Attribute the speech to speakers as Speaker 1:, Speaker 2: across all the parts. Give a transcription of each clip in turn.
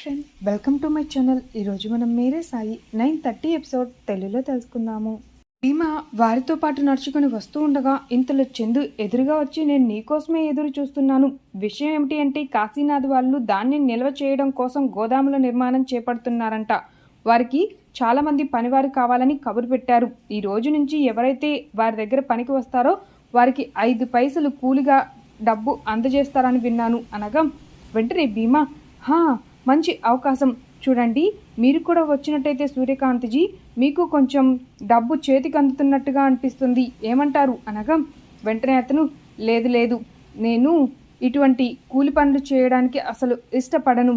Speaker 1: Friend welcome to my channel. ఈరోజు మనం Mere Sai nine thirty episode తెలుగులో తెలుసుకుందాము. భీమా వారితో పాటు నడుచుకుని వస్తూ ఉండగా ఇంతలో చందు ఎదురుగా వచ్చి నేను నీకోసమే ఎదురు చూస్తున్నాను. విషయం ఏమిటి అంటే కాశీనాథ్ వాళ్ళు ధాన్యం నిల్వ చేయడం కోసం గోదాముల నిర్మాణం చేపడుతున్నారంట. వారికి చాలామంది పనివారు కావాలని కబురు పెట్టారు. ఈ రోజు నుంచి ఎవరైతే వారి దగ్గర పనికి వస్తారో వారికి ఐదు పైసలు కూలిగా డబ్బు అందజేస్తారని విన్నాను. అనగా వెంటనే భీమా హా మంచి అవకాశం చూడండి. మీరు కూడా వచ్చినట్టయితే సూర్యకాంత్జీ మీకు కొంచెం డబ్బు చేతికి అందుతున్నట్టుగా అనిపిస్తుంది. ఏమంటారు? అనగా వెంటనే అతను లేదు లేదు నేను ఇటువంటి కూలి పనులు చేయడానికి అసలు ఇష్టపడను.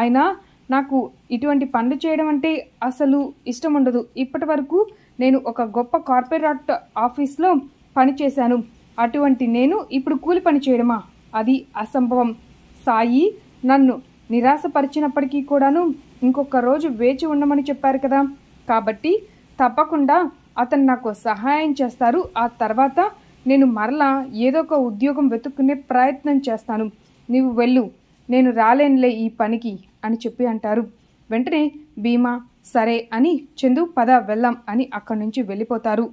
Speaker 1: అయినా నాకు ఇటువంటి పనులు చేయడం అంటే అసలు ఇష్టం ఉండదు. ఇప్పటి వరకు నేను ఒక గొప్ప కార్పొరేట్ ఆఫీస్లో పనిచేశాను అటువంటి నేను ఇప్పుడు కూలి పని చేయడమా? అది అసంభవం. సాయి నన్ను నిరాశపరిచినప్పటికీ కూడాను ఇంకొక రోజు వేచి ఉండమని చెప్పారు కదా. కాబట్టి తప్పకుండా అతను నాకు సహాయం చేస్తారు. ఆ తర్వాత నేను మరలా ఏదో ఒక ఉద్యోగం వెతుక్కునే ప్రయత్నం చేస్తాను. నీవు వెళ్ళు నేను రాలేనులే ఈ పనికి అని చెప్పి అంటారు. వెంటనే భీమా సరే అని చందు పద వెళ్దాం అని అక్కడి నుంచి వెళ్ళిపోతారు.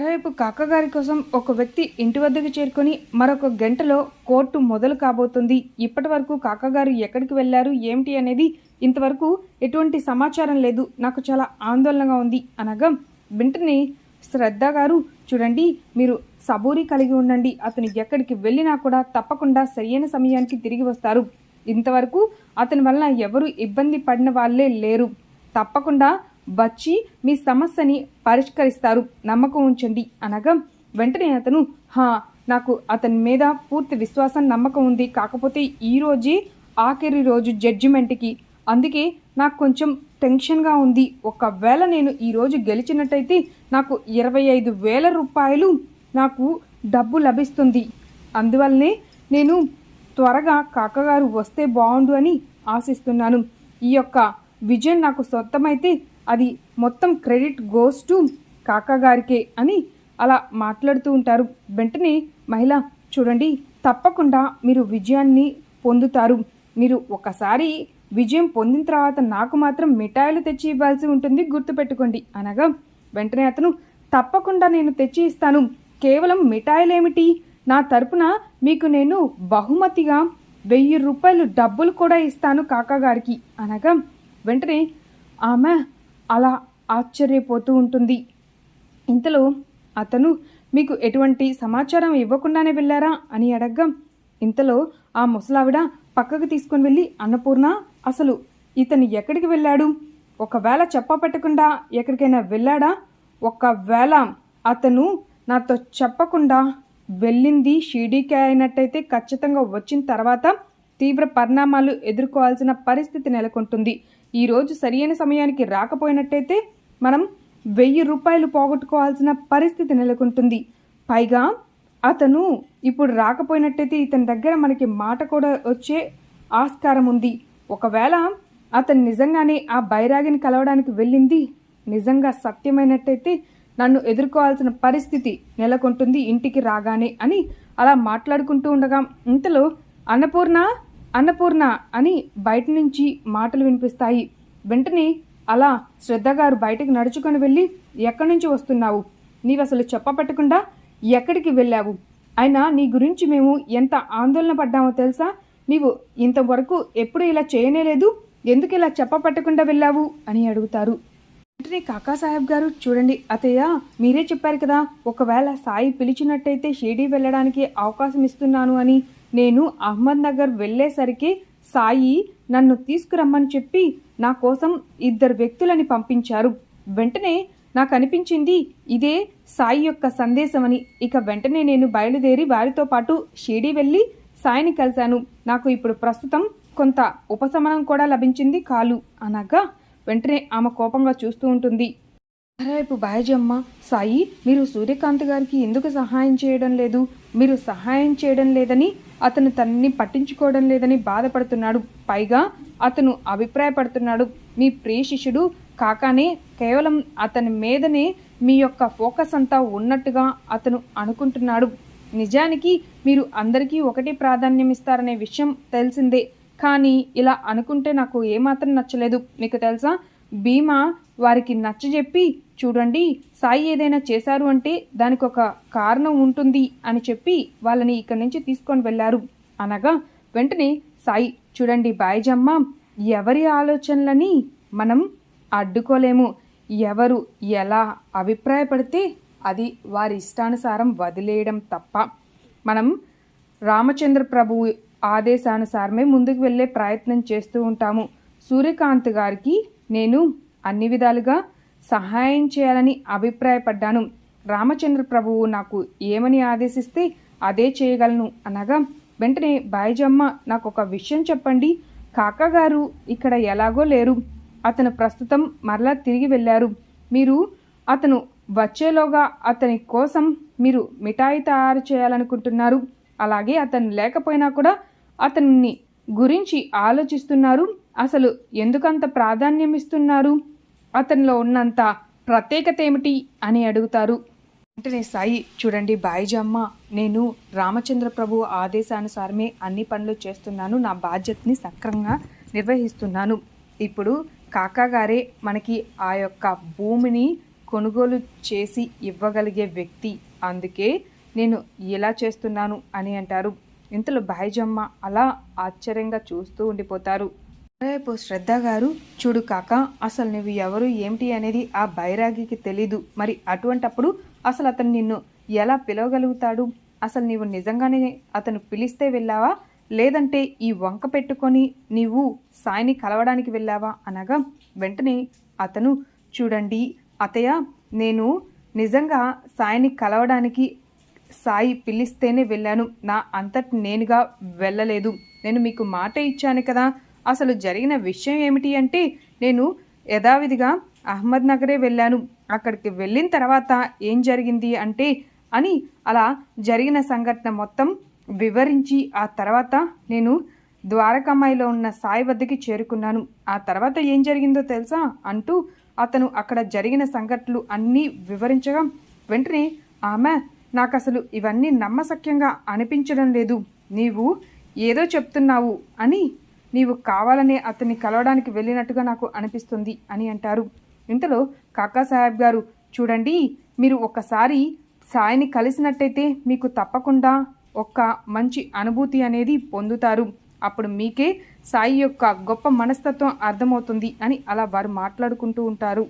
Speaker 1: రేపు కాకగారి కోసం ఒక వ్యక్తి ఇంటి వద్దకు చేరుకొని మరొక గంటలో కోర్టు మొదలు కాబోతుంది. ఇప్పటి వరకు కాకగారు ఎక్కడికి వెళ్ళారు ఏమిటి అనేది ఇంతవరకు ఎటువంటి సమాచారం లేదు. నాకు చాలా ఆందోళనగా ఉంది. అనగా వెంటనే శ్రద్ధ గారు చూడండి మీరు సబూరి కలిగి ఉండండి. అతను ఎక్కడికి వెళ్ళినా కూడా తప్పకుండా సరియైన సమయానికి తిరిగి వస్తారు. ఇంతవరకు అతని వలన ఎవరు ఇబ్బంది పడిన వాళ్ళే లేరు. తప్పకుండా వచ్చి మీ సమస్యని పరిష్కరిస్తారు. నమ్మకం ఉంచండి అనగా వెంటనే అతను హా నాకు అతని మీద పూర్తి విశ్వాసం నమ్మకం ఉంది. కాకపోతే ఈరోజే ఆఖరి రోజు జడ్జిమెంట్కి. అందుకే నాకు కొంచెం టెన్షన్గా ఉంది. ఒకవేళ నేను ఈరోజు గెలిచినట్టయితే నాకు ఇరవై ఐదు వేల రూపాయలు నాకు డబ్బు లభిస్తుంది. అందువల్లనే నేను త్వరగా కాకగారు వస్తే బాగుండు అని ఆశిస్తున్నాను. ఈ యొక్క విజయం నాకు సొంతమైతే అది మొత్తం క్రెడిట్ గోస్ టు కాకాగారికే అని అలా మాట్లాడుతూ ఉంటారు. వెంటనే మహిళ చూడండి తప్పకుండా మీరు విజయాన్ని పొందుతారు. మీరు ఒకసారి విజయం పొందిన తర్వాత నాకు మాత్రం మిఠాయిలు తెచ్చి ఇవ్వాల్సి ఉంటుంది గుర్తుపెట్టుకోండి అనగా వెంటనే అతను తప్పకుండా నేను తెచ్చి ఇస్తాను. కేవలం మిఠాయిలేమిటి? నా తరపున మీకు నేను బహుమతిగా వెయ్యి రూపాయలు డబ్బులు కూడా ఇస్తాను కాకాగారికి అనగా వెంటనే ఆమె అలా ఆశ్చర్యపోతూ ఉంటుంది. ఇంతలో అతను మీకు ఎటువంటి సమాచారం ఇవ్వకుండానే వెళ్ళారా? అని అడగ్గా ఇంతలో ఆ ముసలావిడ పక్కకు తీసుకొని వెళ్ళి అన్నపూర్ణ అసలు ఇతను ఎక్కడికి వెళ్ళాడు? ఒకవేళ చెప్ప పెట్టకుండా ఎక్కడికైనా వెళ్ళాడా? ఒకవేళ అతను నాతో చెప్పకుండా వెళ్ళింది షిడీకే అయినట్టయితే ఖచ్చితంగా వచ్చిన తర్వాత తీవ్ర పరిణామాలు ఎదుర్కోవాల్సిన పరిస్థితి నెలకొంటుంది. ఈరోజు సరియైన సమయానికి రాకపోయినట్టయితే మనం వెయ్యి రూపాయలు పోగొట్టుకోవాల్సిన పరిస్థితి నెలకొంటుంది. పైగా అతను ఇప్పుడు రాకపోయినట్టయితే ఇతని దగ్గర మనకి మాట కూడా వచ్చే ఆస్కారం ఉంది. ఒకవేళ అతను నిజంగానే ఆ బైరాగిని కలవడానికి వెళ్ళింది నిజంగా సత్యమైనట్టయితే నన్ను ఎదుర్కోవాల్సిన పరిస్థితి నెలకొంటుంది ఇంటికి రాగానే అని అలా మాట్లాడుకుంటూ ఉండగా ఇంతలో అన్నపూర్ణ అన్నపూర్ణ అని బయట నుంచి మాటలు వినిపిస్తాయి. వెంటనే అలా శ్రద్ధగారు బయటకు నడుచుకొని వెళ్ళి ఎక్కడి నుంచి వస్తున్నావు? నీవు అసలు చెప్పపెట్టకుండా ఎక్కడికి వెళ్ళావు? అయినా నీ గురించి మేము ఎంత ఆందోళన పడ్డామో తెలుసా? నీవు ఇంతవరకు ఎప్పుడు ఇలా చేయనేలేదు ఎందుకు ఇలా చెప్పపెట్టకుండా వెళ్ళావు? అని అడుగుతారు. వెంటనే కాకాసాహెబ్ గారు చూడండి అతయ్య మీరే చెప్పారు కదా ఒకవేళ సాయి పిలిచినట్టయితే షిరిడీ వెళ్ళడానికి అవకాశం ఇస్తున్నాను అని నేను అహ్మద్ నగర్ వెళ్ళేసరికి సాయి నన్ను తీసుకురమ్మని చెప్పి నా కోసం ఇద్దరు వ్యక్తులని పంపించారు. వెంటనే నాకు అనిపించింది ఇదే సాయి యొక్క సందేశమని. ఇక వెంటనే నేను బయలుదేరి వారితో పాటు షిరిడి వెళ్ళి సాయిని కలిశాను. నాకు ఇప్పుడు ప్రస్తుతం కొంత ఉపశమనం కూడా లభించింది కాలు. అనగా వెంటనే ఆమె కోపంగా చూస్తూ ఉంటుంది. రేపు బాయజమ్మ సాయి మీరు సూర్యకాంత్ గారికి ఎందుకు సహాయం చేయడం లేదు? మీరు సహాయం చేయడం లేదని అతను తనని పట్టించుకోవడం లేదని బాధపడుతున్నాడు. పైగా అతను అభిప్రాయపడుతున్నాడు. మీ ప్రియ శిష్యుడు కాకానే కేవలం అతని మీదనే మీ యొక్క ఫోకస్ అంతా ఉన్నట్టుగా అతను అనుకుంటున్నాడు. నిజానికి మీరు అందరికీ ఒకటే ప్రాధాన్యం ఇస్తారనే విషయం తెలిసిందే. కానీ ఇలా అనుకుంటే నాకు ఏమాత్రం నచ్చలేదు. మీకు తెలుసా? భీమా వారికి నచ్చజెప్పి చూడండి సాయి ఏదైనా చేశారు అంటే దానికి ఒక కారణం ఉంటుంది అని చెప్పి వాళ్ళని ఇక్కడి నుంచి తీసుకొని వెళ్ళారు. అనగా వెంటనే సాయి చూడండి బాయిజమ్మ ఎవరి ఆలోచనలని మనం అడ్డుకోలేము. ఎవరు ఎలా అభిప్రాయపడితే అది వారి ఇష్టానుసారం వదిలేయడం తప్ప. మనం రామచంద్ర ప్రభువు ఆదేశానుసారమే ముందుకు వెళ్ళే ప్రయత్నం చేస్తూ ఉంటాము. సూర్యకాంత్ గారికి నేను అన్ని విధాలుగా సహాయం చేయాలని అభిప్రాయపడ్డాను. రామచంద్ర ప్రభువు నాకు ఏమని ఆదేశిస్తే అదే చేయగలను అనగా వెంటనే బాయిజమ్మ నాకు ఒక విషయం చెప్పండి. కాకగారు ఇక్కడ ఎలాగో లేరు. అతను ప్రస్తుతం మరలా తిరిగి వెళ్ళారు. మీరు అతను వచ్చేలోగా అతని కోసం మీరు మిఠాయి తయారు చేయాలనుకుంటున్నారు. అలాగే అతను లేకపోయినా కూడా అతన్ని గురించి ఆలోచిస్తున్నారు. అసలు ఎందుకంత ప్రాధాన్యం ఇస్తున్నారు? అతనిలో ఉన్నంత ప్రత్యేకత ఏమిటి అని అడుగుతారు. వెంటనే సాయి చూడండి బాయిజమ్మ నేను రామచంద్ర ప్రభు ఆదేశానుసారమే అన్ని పనులు చేస్తున్నాను. నా బాధ్యతని సక్రంగా నిర్వహిస్తున్నాను. ఇప్పుడు కాకాగారే మనకి ఆ యొక్క భూమిని కొనుగోలు చేసి ఇవ్వగలిగే వ్యక్తి. అందుకే నేను ఇలా చేస్తున్నాను అని అంటారు. ఇంతలో బాయిజమ్మ అలా ఆశ్చర్యంగా చూస్తూ ఉండిపోతారు. రేపు శ్రద్ధ గారు చూడు కాక అసలు నువ్వు ఎవరు ఏమిటి అనేది ఆ బైరాగికి తెలీదు. మరి అటువంటప్పుడు అసలు అతను నిన్ను ఎలా పిలవగలుగుతాడు? అసలు నీవు నిజంగానే అతను పిలిస్తే వెళ్ళావా? లేదంటే ఈ వంక పెట్టుకొని నీవు సాయిని కలవడానికి వెళ్ళావా అనగా వెంటనే అతను చూడండి అతయ్య నేను నిజంగా సాయిని కలవడానికి సాయి పిలిస్తేనే వెళ్ళాను. నా అంతటి నేనుగా వెళ్ళలేదు. నేను మీకు మాట ఇచ్చాను కదా. అసలు జరిగిన విషయం ఏమిటి అంటే నేను యథావిధిగా అహ్మద్ నగరే వెళ్ళాను. అక్కడికి వెళ్ళిన తర్వాత ఏం జరిగింది అంటే అని అలా జరిగిన సంఘటన మొత్తం వివరించి ఆ తర్వాత నేను ద్వారకామాయిలో ఉన్న సాయి వద్దకి చేరుకున్నాను. ఆ తర్వాత ఏం జరిగిందో తెలుసా అంటూ అతను అక్కడ జరిగిన సంఘటనలు అన్నీ వివరించగా వెంటనే ఆమె నాకు అసలు ఇవన్నీ నమ్మసక్యంగా అనిపించడం లేదు. నీవు ఏదో చెప్తున్నావు అని నీవు కావాలనే అతన్ని కలవడానికి వెళ్ళినట్టుగా నాకు అనిపిస్తుంది అని అంటారు. ఇంతలో కాకా సాహెబ్ గారు చూడండి మీరు ఒకసారి సాయిని కలిసినట్టయితే మీకు తప్పకుండా ఒక మంచి అనుభూతి అనేది పొందుతారు. అప్పుడు మీకే సాయి యొక్క గొప్ప మనస్తత్వం అర్థమవుతుంది అని అలా వారు మాట్లాడుకుంటూ ఉంటారు.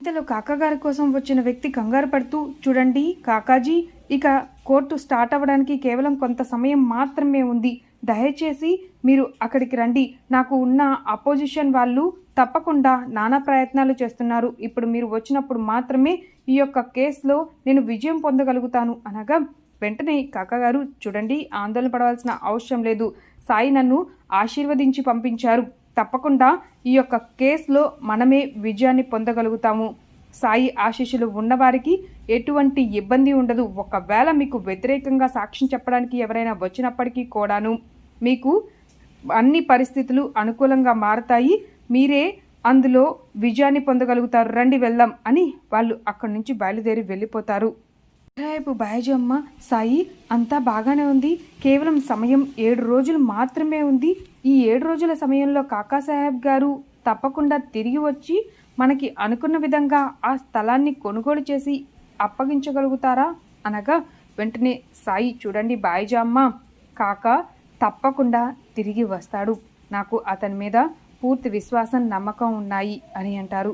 Speaker 1: ఇంతలో కాకాగారి కోసం వచ్చిన వ్యక్తి కంగారు పడుతూ చూడండి కాకాజీ ఇక కోర్టు స్టార్ట్ అవ్వడానికి కేవలం కొంత సమయం మాత్రమే ఉంది. దయచేసి మీరు అక్కడికి రండి. నాకు ఉన్న అపోజిషన్ వాళ్ళు తప్పకుండా నానా ప్రయత్నాలు చేస్తున్నారు. ఇప్పుడు మీరు వచ్చినప్పుడు మాత్రమే ఈ యొక్క కేసులో నేను విజయం పొందగలుగుతాను అనగా వెంటనే కాకగారు చూడండి ఆందోళన పడవలసిన అవసరం లేదు. సాయి నన్ను ఆశీర్వదించి పంపించారు. తప్పకుండా ఈ యొక్క కేసులో మనమే విజయాన్ని పొందగలుగుతాము. సాయి ఆశీస్సులు ఉన్నవారికి ఎటువంటి ఇబ్బంది ఉండదు. ఒకవేళ మీకు వ్యతిరేకంగా సాక్ష్యం చెప్పడానికి ఎవరైనా వచ్చినప్పటికీ కూడాను. మీకు అన్ని పరిస్థితులు అనుకూలంగా మారతాయి. మీరే అందులో విజయాన్ని పొందగలుగుతారు. రండి వెళ్దాం అని వాళ్ళు అక్కడి నుంచి బయలుదేరి వెళ్ళిపోతారు. రేపు బాయజమ్మ సాయి అంతా బాగానే ఉంది. కేవలం సమయం ఏడు రోజులు మాత్రమే ఉంది. ఈ ఏడు రోజుల సమయంలో కాకా సాహెబ్ గారు తప్పకుండా తిరిగి వచ్చి మనకి అనుకున్న విధంగా ఆ స్థలాన్ని కొనుగోలు చేసి అప్పగించగలుగుతారా? అనగా వెంటనే సాయి చూడండి బాయిజామ్మ కాకా తప్పకుండా తిరిగి వస్తాడు. నాకు అతని మీద పూర్తి విశ్వాసం నమ్మకం ఉన్నాయి అని అంటారు.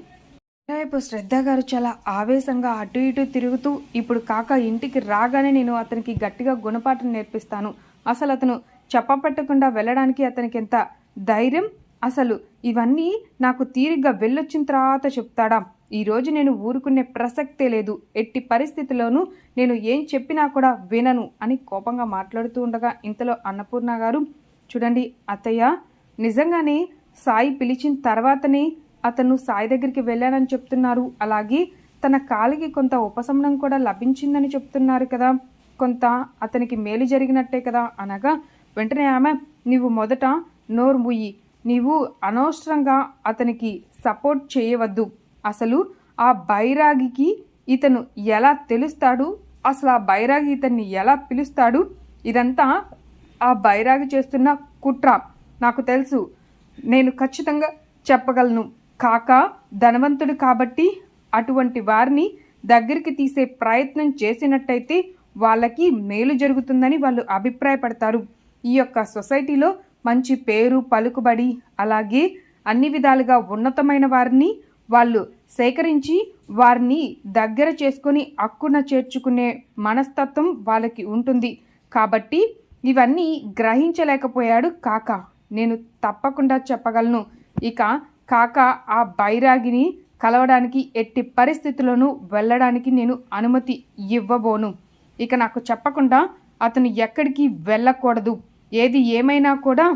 Speaker 1: రేపు శ్రద్ధ గారు చాలా ఆవేశంగా అటు ఇటు తిరుగుతూ ఇప్పుడు కాక ఇంటికి రాగానే నేను అతనికి గట్టిగా గుణపాఠం నేర్పిస్తాను. అసలు అతను చెప్పపెట్టకుండా వెళ్ళడానికి అతనికి ఎంత ధైర్యం? అసలు ఇవన్నీ నాకు తీరిగ్గా వెళ్ళొచ్చిన తర్వాత చెప్తాడా? ఈరోజు నేను ఊరుకునే ప్రసక్తే లేదు. ఎట్టి పరిస్థితిలోనూ నేను ఏం చెప్పినా కూడా వినను అని కోపంగా మాట్లాడుతూ ఉండగా ఇంతలో అన్నపూర్ణ గారు చూడండి అత్తయ్య నిజంగానే సాయి పిలిచిన తర్వాతనే అతను సాయి దగ్గరికి వెళ్ళానని చెప్తున్నారు. అలాగే తన కాలికి కొంత ఉపశమనం కూడా లభించిందని చెప్తున్నారు కదా. కొంత అతనికి మేలు జరిగినట్టే కదా అనగా వెంటనే ఆమె నీవు మొదట నోరు ముయ్యి నీవు అనవసరంగా అతనికి సపోర్ట్ చేయవద్దు. అసలు ఆ బైరాగికి ఇతను ఎలా తెలుస్తాడు? అసలు ఆ బైరాగి ఇతన్ని ఎలా పిలుస్తాడు? ఇదంతా ఆ బైరాగి చేస్తున్న కుట్ర. నాకు తెలుసు. నేను ఖచ్చితంగా చెప్పగలను. కాక ధనవంతుడు కాబట్టి అటువంటి వారిని దగ్గరికి తీసే ప్రయత్నం చేసినట్టయితే వాళ్ళకి మేలు జరుగుతుందని వాళ్ళు అభిప్రాయపడతారు. ఈ యొక్క సొసైటీలో మంచి పేరు పలుకుబడి అలాగే అన్ని విధాలుగా ఉన్నతమైన వారిని వాళ్ళు సేకరించి వారిని దగ్గర చేసుకొని అక్కున చేర్చుకునే మనస్తత్వం వాళ్ళకి ఉంటుంది. కాబట్టి ఇవన్నీ గ్రహించలేకపోయాడు కాక. నేను తప్పకుండా చెప్పగలను. ఇక కాక ఆ బైరాగిని కలవడానికి ఎట్టి పరిస్థితుల్లోనూ వెళ్ళడానికి నేను అనుమతి ఇవ్వబోను. ఇక నాకు చెప్పకుండా అతను ఎక్కడికి వెళ్ళకూడదు. ఏది ఏమైనా కూడా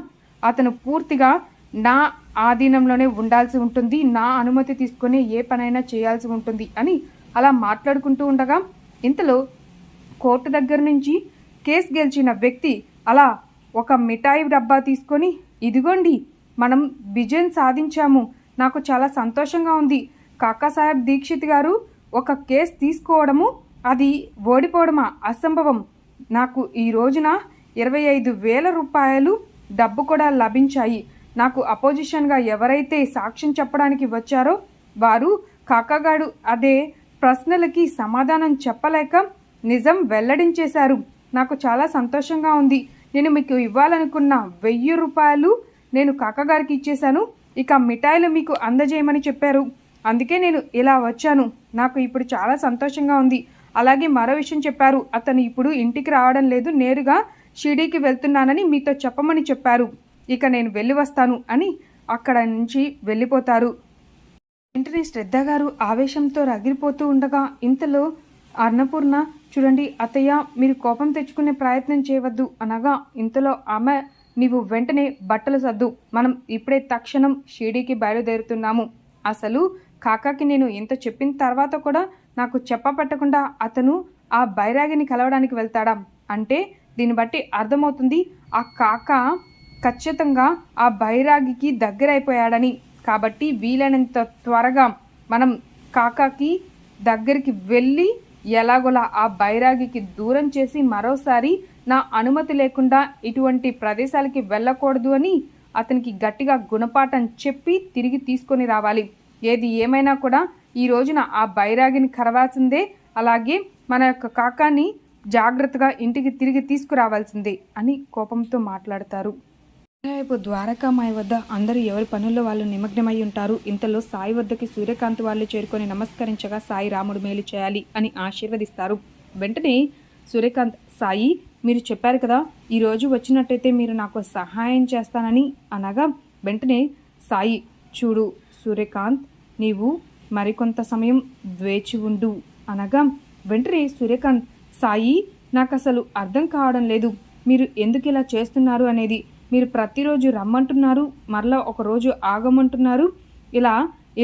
Speaker 1: అతను పూర్తిగా నా ఆధీనంలోనే ఉండాల్సి ఉంటుంది నా అనుమతి తీసుకొని ఏ పనైనా చేయాల్సి ఉంటుంది అని అలా మాట్లాడుకుంటూ ఉండగా ఇంతలో కోర్టు దగ్గర నుంచి కేసు గెలిచిన వ్యక్తి అలా ఒక మిఠాయి డబ్బా తీసుకొని ఇదిగోండి మనం విజయం సాధించాము నాకు చాలా సంతోషంగా ఉంది కాకాసాహెబ్ దీక్షిత్ గారు ఒక కేసు తీసుకోవడము అది ఓడిపోవడమా అసంభవం నాకు ఈ రోజున ఇరవై ఐదు వేల రూపాయలు డబ్బు కూడా లభించాయి నాకు అపోజిషన్గా ఎవరైతే సాక్ష్యం చెప్పడానికి వచ్చారో వారు కాకాగాడు. అదే ప్రశ్నలకి సమాధానం చెప్పలేక నిజం వెల్లడించేశారు. నాకు చాలా సంతోషంగా ఉంది. నేను మీకు ఇవ్వాలనుకున్న వెయ్యి రూపాయలు నేను కాకగారికి ఇచ్చేశాను. ఇక మిఠాయిలు మీకు అందజేయమని చెప్పారు. అందుకే నేను ఇలా వచ్చాను. నాకు ఇప్పుడు చాలా సంతోషంగా ఉంది. అలాగే మరో విషయం చెప్పారు. అతను ఇప్పుడు ఇంటికి రావడం లేదు. నేరుగా షిడీకి వెళ్తున్నానని మీతో చెప్పమని చెప్పారు. ఇక నేను వెళ్ళి వస్తాను అని అక్కడ నుంచి వెళ్ళిపోతారు. వెంటనే శ్రద్ధ గారు ఆవేశంతో రగిలిపోతూ ఉండగా ఇంతలో అన్నపూర్ణ చూడండి అత్తయ్య మీరు కోపం తెచ్చుకునే ప్రయత్నం చేయవద్దు అనగా ఇంతలో ఆమె నీవు వెంటనే బట్టలు సర్దు మనం ఇప్పుడే తక్షణం షిడీకి బయలుదేరుతున్నాము. అసలు కాకాకి నేను ఎంత చెప్పిన తర్వాత కూడా నాకు చెప్పపట్టకుండా అతను ఆ బైరాగిని కలవడానికి వెళ్తాడా? అంటే దీన్ని బట్టి అర్థమవుతుంది ఆ కాక ఖచ్చితంగా ఆ బైరాగికి దగ్గరైపోయాడని. కాబట్టి వీలైనంత త్వరగా మనం కాకాకి దగ్గరికి వెళ్ళి ఎలాగోలా ఆ బైరాగికి దూరం చేసి మరోసారి నా అనుమతి లేకుండా ఇటువంటి ప్రదేశాలకి వెళ్ళకూడదు అని అతనికి గట్టిగా గుణపాఠం చెప్పి తిరిగి తీసుకొని రావాలి. ఏది ఏమైనా కూడా ఈ రోజున ఆ బైరాగిని కరవాల్సిందే. అలాగే మన యొక్క కాకాని జాగ్రత్తగా ఇంటికి తిరిగి తీసుకురావాల్సిందే అని కోపంతో మాట్లాడతారు. రేపు ద్వారకామాయి వద్ద అందరూ ఎవరి పనుల్లో వాళ్ళు నిమగ్నమై ఉంటారు? ఇంతలో సాయి వద్దకి సూర్యకాంత్ వాళ్ళు చేరుకొని నమస్కరించగా సాయి రాముడు మేలు చేయాలి అని ఆశీర్వదిస్తారు. వెంటనే సూర్యకాంత్ సాయి మీరు చెప్పారు కదా ఈరోజు వచ్చినట్టయితే మీరు నాకు సహాయం చేస్తానని అనగా వెంటనే సాయి చూడు సూర్యకాంత్ నీవు మరికొంత సమయం వేచి ఉండు అనగా వెంటనే సూర్యకాంత్ సాయి నాకు అసలు అర్థం కావడం లేదు. మీరు ఎందుకు ఇలా చేస్తున్నారు అనేది మీరు ప్రతిరోజు రమ్మంటున్నారు మరలా ఒకరోజు ఆగమంటున్నారు. ఇలా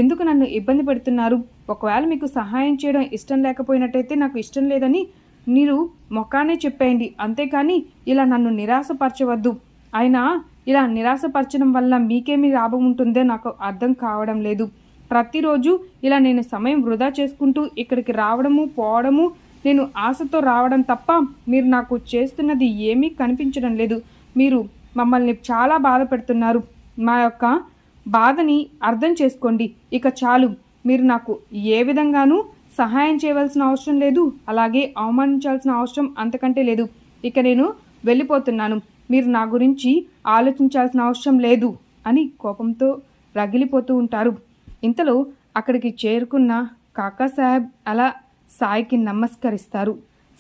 Speaker 1: ఎందుకు నన్ను ఇబ్బంది పెడుతున్నారు? ఒకవేళ మీకు సహాయం చేయడం ఇష్టం లేకపోయినట్టయితే నాకు ఇష్టం లేదని మీరు మొక్కానే చెప్పేయండి. అంతేకాని ఇలా నన్ను నిరాశపరచవద్దు. అయినా ఇలా నిరాశపరచడం వల్ల మీకేమి లాభం ఉంటుందో నాకు అర్థం కావడం లేదు. ప్రతిరోజు ఇలా నేను సమయం వృధా చేసుకుంటూ ఇక్కడికి రావడము పోవడము నేను ఆశతో రావడం తప్ప మీరు నాకు చేస్తున్నది ఏమీ కనిపించడం లేదు. మీరు మమ్మల్ని చాలా బాధ పెడుతున్నారు మా యొక్క బాధని అర్థం చేసుకోండి. ఇక చాలు. మీరు నాకు ఏ విధంగానూ సహాయం చేయవలసిన అవసరం లేదు. అలాగే అవమానించాల్సిన అవసరం అంతకంటే లేదు. ఇక నేను వెళ్ళిపోతున్నాను. మీరు నా గురించి ఆలోచించాల్సిన అవసరం లేదు అని కోపంతో రగిలిపోతూ ఉంటారు. ఇంతలో అక్కడికి చేరుకున్న కాకాసాహెబ్ అలా సాయికి నమస్కరిస్తారు.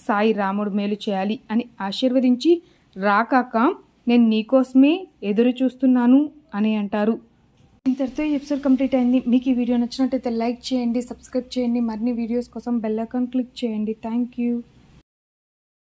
Speaker 1: సాయి రాముడు మేలు చేయాలి అని ఆశీర్వదించి రాకాక నేను నీకోసమే ఎదురు చూస్తున్నాను అని అంటారు. ఇంతటితో ఈ ఎపిసోడ్ కంప్లీట్ అయింది. మీకు ఈ వీడియో నచ్చినట్టయితే లైక్ చేయండి సబ్స్క్రైబ్ చేయండి. మరిన్ని వీడియోస్ కోసం బెల్ ఐకాన్ క్లిక్ చేయండి. Thank you